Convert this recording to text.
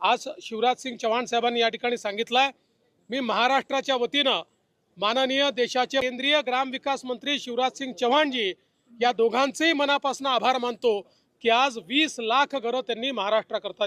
आज शिवराज सिंग चव्हाण साहेबांनी या ठिकाणी सांगितलं आहे मी महाराष्ट्राच्या वतीनं माननीय देशाचे केंद्रीय ग्रामविकास मंत्री शिवराज सिंग चव्हाणजी या दोघांचेही मनापासून आभार मानतो की आज वीस लाख घरं त्यांनी महाराष्ट्राकरता दिली.